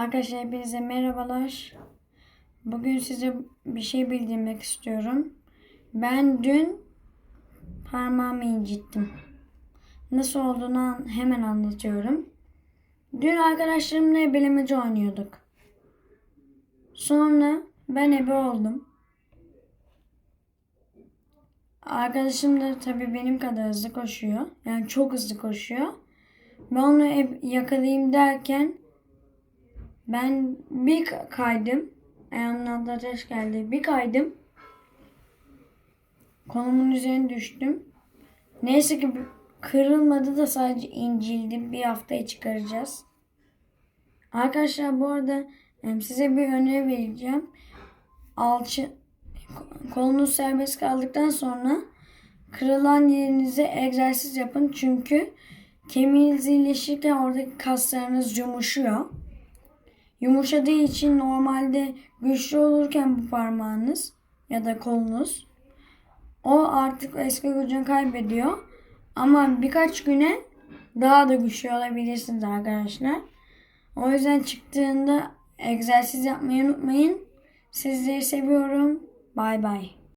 Arkadaşlar hepinize merhabalar. Bugün size bir şey bildirmek istiyorum. Ben dün parmağımı incittim. Nasıl olduğunu hemen anlatıyorum. Dün arkadaşlarımla ebelemeci oynuyorduk. Sonra ben ebe oldum. Arkadaşım da tabii benim kadar hızlı koşuyor. Yani çok hızlı koşuyor. Ben onu yakalayayım derken ben bir ka- kaydım. Ayağımın altına taş geldi. Bir kaydım. Kolumun üzerine düştüm. Neyse ki kırılmadı da sadece incildi. Bir haftaya çıkaracağız. Arkadaşlar bu arada em, size bir öneri vereceğim. Alçı kolunuz serbest kaldıktan sonra kırılan yerinize egzersiz yapın. Çünkü kemiğiniz iyileşirken oradaki kaslarınız yumuşuyor. Yumuşadığı için normalde güçlü olurken bu parmağınız ya da kolunuz o artık eski gücünü kaybediyor. Ama birkaç güne daha da güçlü olabilirsiniz arkadaşlar. O yüzden çıktığında egzersiz yapmayı unutmayın. Sizleri seviyorum. Bay bay.